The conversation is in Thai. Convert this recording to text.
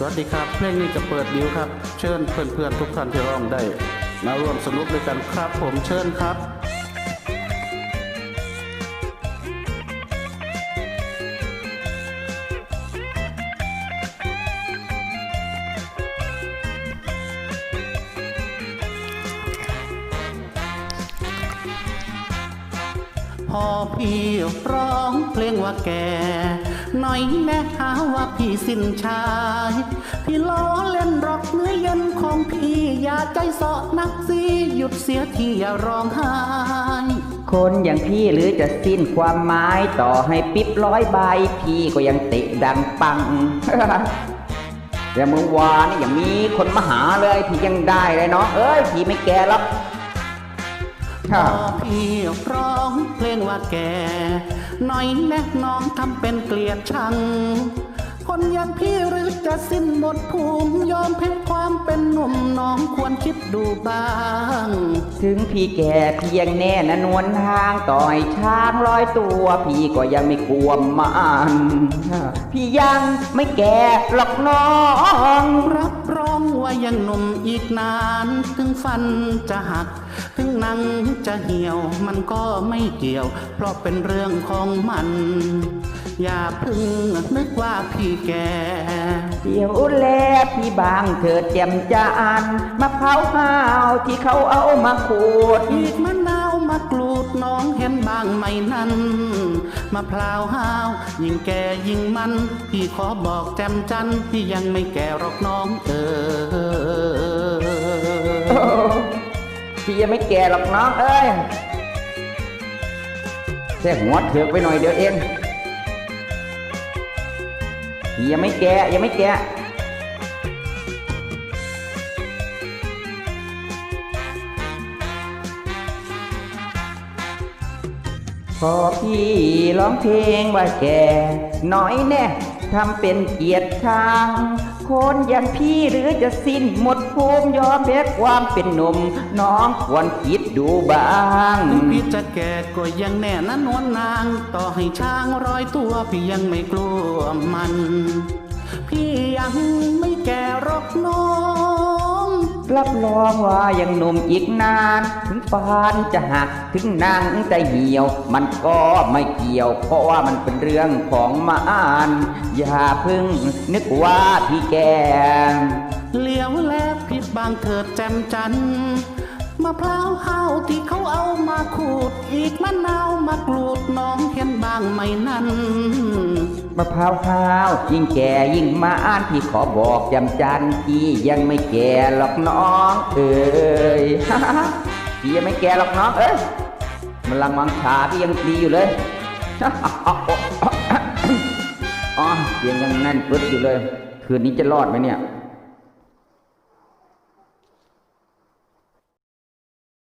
สวัสดีครับเพลงนี้จะเปิดดิวครับ เชิญเพื่อนๆทุกท่านที่ร้องได้ มาร่วมสนุกด้วยกันครับผมเชิญครับ พอพี่ร้องเพลงว่าแก่หน่อยแม่หาว่าพี่สิ้นชาย พี่ล้อเล่นรอกเนื้อเย็นของพี่อย่าใจเสาะนักสิหยุดเสียทีอย่าร้องไห้คนอย่างพี่หรือจะสิ้นความหมายต่อให้ปิ๊บร้อยใบพี่ก็ยังเตะดังปังแต่เมื่อวานนี่ยังมีคนมาหาเลยพี่ยังได้เลยเนาะเอ้ยพี่ไม่แก่หรอก พอพี่ร้องเพลงว่าแกหน่อยแน่น้องทำเป็นเกลียดชัง คนอย่างพี่หรือจะสิ้นหมดภูมิยอมแพ้ความเป็นหนุ่มน้องควรคิดดูบ้าง ถึงพี่แก่พี่ยังแน่นะนวลทางต่อให้ช้างร้อยตัว พี่ก็ยังไม่กลัวมันพี่ยังไม่แก่หรอกน้องรับรองว่ายังหนุ่มอีกนาน ถึงฟันจะหักถึง หนังจะเหี่ยวมันก็ไม่เกี่ยว เพราะเป็นเรื่องของมัน อย่าเพึ่งนึกว่าพี่แก เดี๋ยวแลพี่บางเถิดแจ่มจานมะพร้าวห้าวที่เขาเอามาขูดอีกมะนาวมะกรูดน้องเห็นบ้างไหมนั้นมะพร้าวห้าวยิ่งแก่ยิ่งมัน พี่ขอบอกแจมจันพี่ยังไม่แก่หรอกน้อง ยังไม่แก่หรอกน้องเอ้ยแค่หัวเถือกไปหน่อยเดียวเองพี่ยังไม่แก่ยังไม่แก่พอพี่ร้องเพลงว่าแก่น้อยแน่ทำเป็นเกียรติทาง คนอย่างพี่หรือจะสิ้นหมดภูมิยอมแพ้ความเป็นหนุ่มน้องควรคิดดูบ้างถึงพี่จะแก่ก็ยังแน่นะนวลนาง ต่อให้ช้างร้อยตัวพี่ยังไม่กลัวมัน พี่ยังไม่แก่หรอกน้อง รับรองว่ายังหนุ่มอีกนาน ถึงฟานจะหักถึงนางจะเหี่ยว มันก็ไม่เกี่ยว เพราะว่ามันเป็นเรื่องของมานอย่าพึ่งนึกว่าพี่แกเลี้ยวแลบผิดบางเถิดแจ่มจันทร์ มะพร้าวห้าวที่เขาเอามาขูด อีกมะนาวมากรูดน้องเห็นบ้างไหมนั้นมะพร้าวห้าวยิ่งแก่ยิ่งมาอ่านพี่ขอบอกจำจันพี่ยังไม่แก่หรอกน้องเอ้ยพี่ยังไม่แก่หรอกน้องเอ้ยมันลังมังชาพี่ยังดีอยู่เลยอ๋อเสียงยังแน่นปึ๊ดอยู่เลย คืนนี้จะรอดไหมเนี่ย